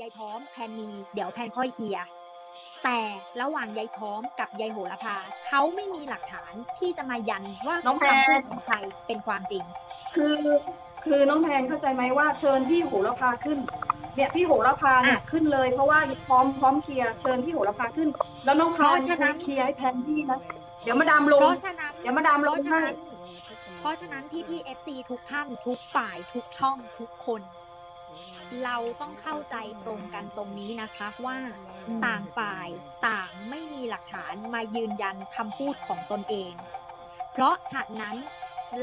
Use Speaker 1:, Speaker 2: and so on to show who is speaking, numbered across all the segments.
Speaker 1: ยายพร้อมแพนมี เดี๋ยวแพนค่อยเคลียร์แต่ระหว่างยายพร้อมกับยายโหระพาเขาไม่มีหลักฐานที่จะมายันว่า
Speaker 2: น้องแพน
Speaker 1: คำพูดของใครเป็นความจริง
Speaker 2: คือคือน้องแพนเข้าใจไหมว่าเชิญพี่โหระพาขึ้น เนี่ยพี่โหระพาเนี่ย
Speaker 1: อะ
Speaker 2: ขึ้นเลย เพราะว่าพร้อมพร้อมเคลียร์เชิญพี่โหระพาขึ้น แล้วน้องแพ
Speaker 1: เพราะ
Speaker 2: น
Speaker 1: ฉะนั้น
Speaker 2: เคลียร์ให้แพนพี่นะเดี๋ยวมาดามล
Speaker 1: เพ
Speaker 2: ง
Speaker 1: ราะฉะนั้น
Speaker 2: เดี๋ยวมาดาม
Speaker 1: เพ
Speaker 2: ลง
Speaker 1: ราะฉะ
Speaker 2: ให้
Speaker 1: นั้นเพราะฉะนั้นพี่พี่เอฟซีทุกท่านทุกฝ่ายทุกช่องทุกคน เราต้องเข้าใจตรงกันตรงนี้นะคะว่าต่างฝ่ายต่างไม่มีหลักฐานมายืนยันคำพูดของตนเอง เพราะฉะนั้น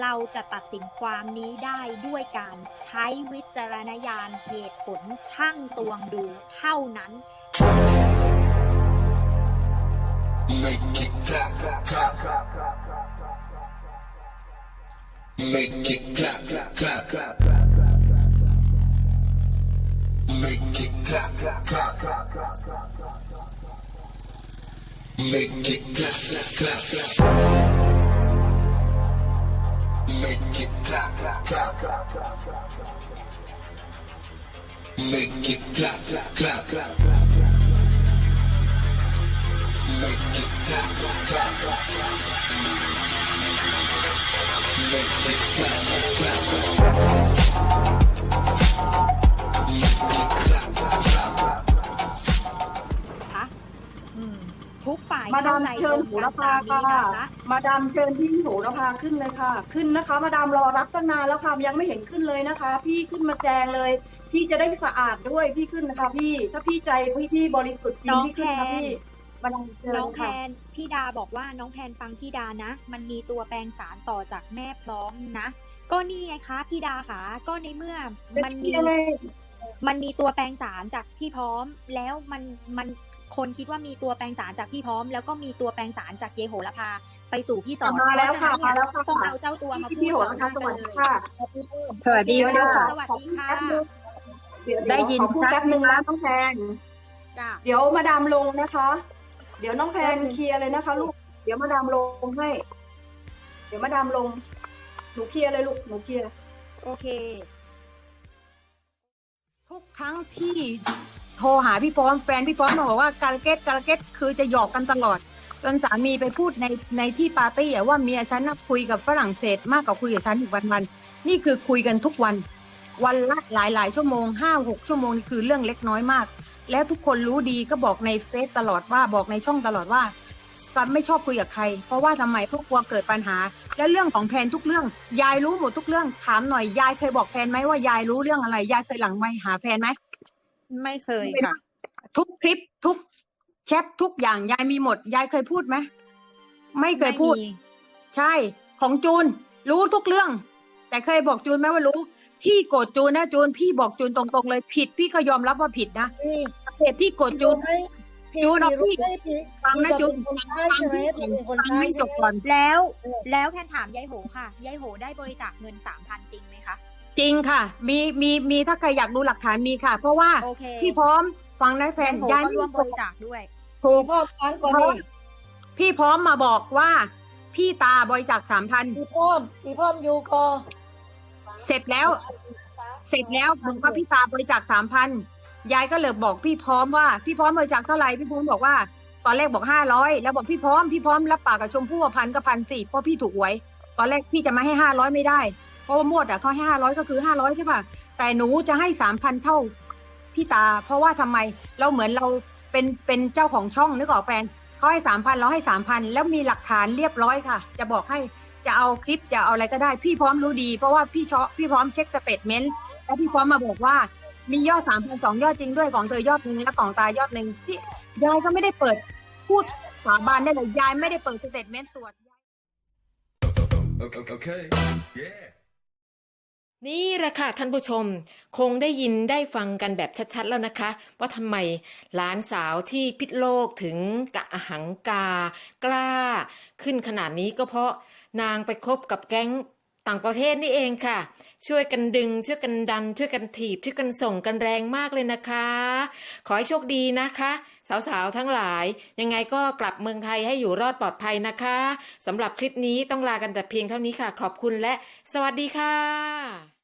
Speaker 1: เราจะตัดสินความนี้ได้ด้วยการใช้วิจารณญาณเหตุผลช่างตวงดูเท่านั้น
Speaker 3: Make it clap, clap. Make it clap, clap, clap. Make it clap, clap,
Speaker 1: มา
Speaker 2: ดา
Speaker 1: เข้ามใจ
Speaker 2: เชิ
Speaker 1: ต
Speaker 2: ญ
Speaker 1: รง
Speaker 2: โห
Speaker 1: กัน
Speaker 2: ระพา
Speaker 1: ตามนี้
Speaker 2: ค่ะ
Speaker 1: นะคะ
Speaker 2: มาดามเชิญพี่โหระพาขึ้นเลยค่ะ ขึ้นนะคะ มาดามรอรับตั้งนานแล้วค่ะยังไม่เห็นขึ้นเลยนะคะ พี่ขึ้นมาแจงเลย พี่จะได้สะอาดด้วยพี่ขึ้นนะคะพี่ ถ้าพี่ใจพี่พี่บริสุทธิ์จริง
Speaker 1: น้อง
Speaker 2: พี่ขึ้นค่ะ
Speaker 1: แพน
Speaker 2: พี่มาดามเชิญ
Speaker 1: น้องแพ
Speaker 2: ค่ะ
Speaker 1: นพี่ดาบอกว่าน้องแพนฟังพี่ดานะ มันมีตัวแปลงสารต่อจากแม่พร้อมนะ ก็นี่ไงคะพี่ดาค่ะก็ในเมื่อมันมี
Speaker 2: ยังไง
Speaker 1: มันมีตัวแปลงสารจากพี่พร้อมแล้วมันมัน คนคิดว่ามีตัวแปลงสารจากพี่พร้อม แล้วก็มีตัวแปลงสารจากเยโหระพาไปสู่พี่สอน
Speaker 2: มาแล้วค่ะ
Speaker 1: เพราฉ
Speaker 2: มาแล้วค่ะ
Speaker 1: ต้องเอาเจ้าตัวมาพู
Speaker 2: พี่
Speaker 1: ด
Speaker 2: โหระพาสวัสดีค่ะ
Speaker 4: สวัสดี
Speaker 1: โอเค
Speaker 4: ค่ะ
Speaker 1: สวัสดีค่ะ
Speaker 2: เดี๋ยว
Speaker 4: ได้ยิน
Speaker 2: ขอพูด
Speaker 4: ชัด
Speaker 2: แป๊บนึงนะน้องแพน
Speaker 1: จ้ะ
Speaker 2: เดี๋ยวมาดามลงนะคะ เดี๋ยวน้องแพนเคลียร์เลยนะคะ ลูก เดี๋ยวมาดามลงให้ เดี๋ยวมาดามลงหนูเคลียร์เลยลูกหนูเคลียร์
Speaker 1: โอเค
Speaker 4: ทุกครั้งที่ โทรหาพี่ป้อมแฟนพี่ป้อมมาบอกว่ากาลเกตกาลเกตคือจะหยอกกันตลอดจนสามีไปพูดในในที่ปาร์ตี้อะว่าเมียฉันน่ะคุยกับฝรั่งเศสมากกว่าคุยกับฉันอีกวันวันนี่คือคุยกันทุกวัน วันละหลายหลายชั่วโมงห้าหกชั่วโมงนี่คือเรื่องเล็กน้อยมาก แล้วทุกคนรู้ดีก็บอกในเฟซตลอดว่าบอกในช่องตลอดว่าก็ไม่ชอบคุยกับใคร เพราะว่าทำไมพราะกลัวเกิดปัญหา แล้วเรื่องของแพนทุกเรื่อง ยายรู้หมดทุกเรื่องถามหน่อยยายเคยบอกแพนไหมว่ายายรู้เรื่องอะไรยายเคยหลังไม่หาแพนไหม
Speaker 1: ไม่เคยค่ะ
Speaker 4: ทุกคลิปทุกแชททุกอย่างยายมีหมด ยายเคยพูดไหมไม่เคยพูด
Speaker 1: ไม่มี
Speaker 4: ใช่ ของจูน รู้ทุกเรื่อง แต่เคยบอกจูนไหมว่ารู้ ที่โกรธจูนนะจูนพี่บอกจูนตรงๆเลยผิด พี่ก็ยอมรับว่าผิดนะ
Speaker 5: พี่
Speaker 4: เหตุที่โกรธจูน
Speaker 5: ให้พี่
Speaker 4: จูนเอา
Speaker 5: พี่
Speaker 4: พี่
Speaker 5: ให้พี่
Speaker 4: ฟังนะจูน
Speaker 5: พี่เป็นคนใต้
Speaker 4: ฟัง
Speaker 5: ใช่ไหม
Speaker 4: พี่
Speaker 5: พี่เป็นคน
Speaker 4: ฟัง
Speaker 5: ใต้
Speaker 4: ให้จ
Speaker 5: ใช่
Speaker 4: บ
Speaker 5: ไหม
Speaker 4: ก่อน
Speaker 1: แล้ว แล้วแพนถามยายโหค่ะยายโหได้บริจาคเงินสามพันจริงไหมคะ
Speaker 4: จริงค่ะ มีมีมีถ้าใครอยากดูหลักฐานมีค่ะ เพราะว่า
Speaker 1: โอเค
Speaker 4: พี่พร้อมฟังนะแฟ
Speaker 1: ยานยโห
Speaker 4: ยาย
Speaker 1: ก็
Speaker 4: ไม่
Speaker 1: ร่วมบ
Speaker 4: โกร
Speaker 1: ริ
Speaker 4: ธ
Speaker 1: จาคด้วย
Speaker 4: ถูก
Speaker 5: พี่พ่อค้างก่อนนี่
Speaker 4: พี่พร้อมมาบอกว่า พี่ตาบริจาคสามพัน
Speaker 5: พี่พ่อมพี่พ่อมอยู่ก่อน
Speaker 4: เสร็จแล้ว เสร็จแล้วบอกว่าพี่ตาบริจาคสามพันยายก็เลยบอกพี่พร้อมว่าพี่พร้อมบริจาคเท่าไหร่พี่พร้อมบอกว่า ตอนแรกบอกห้าร้อยแล้วบอกพี่พร้อมพี่พร้อมรับปากกับชมพู่ว่าพันก็พันสี่เพราะพี่ถูกหวย ตอนแรกพี่จะมาให้ห้าร้อยไม่ได้ เพราะว่าหมวดอะเขาให้ห้าร้อยก็คือห้าร้อยใช่ป่ะแต่หนูจะให้สามพันเท่าพี่ตา เพราะว่าทำไมเราเหมือนเราเป็นเป็นเจ้าของช่องนึกออกแฟนเขาให้สามพันเราให้สามพันแล้วมีหลักฐานเรียบร้อยค่ะ จะบอกให้จะเอาคลิปจะเอาอะไรก็ได้ พี่พร้อมรู้ดี เพราะว่าพี่ชอพี่พร้อมเช็คสเตทเมนต์แล้วพี่พร้อมมาบอกว่ามียอดสามพันสองยอดจริงด้วยของเธอยอดหนึ่งและของตายอดหนึ่งที่ยายก็ไม่ได้เปิดพูดสาบานได้เลยยายไม่ได้เปิดสเตทเมนต์ตรวจ
Speaker 3: Okay, okay. Yeah.
Speaker 6: นี่แหละค่ะท่านผู้ชมคงได้ยินได้ฟังกันแบบชัดๆแล้วนะคะ ว่าทำไมหลานสาวที่พิษโลกถึงกะอหังกา กล้า ขึ้นขนาดนี้ก็เพราะนางไปคบกับแก๊งต่างประเทศนี่เองค่ะ ช่วยกันดึง ช่วยกันดัน ช่วยกันถีบ ช่วยกันส่งกันแรงมากเลยนะคะ ขอให้โชคดีนะคะ สาวๆ ทั้งหลาย ยังไงก็กลับเมืองไทยให้อยู่รอดปลอดภัยนะคะสำหรับคลิปนี้ต้องลากันแต่เพียงเท่านี้ค่ะ ขอบคุณและ สวัสดีค่ะ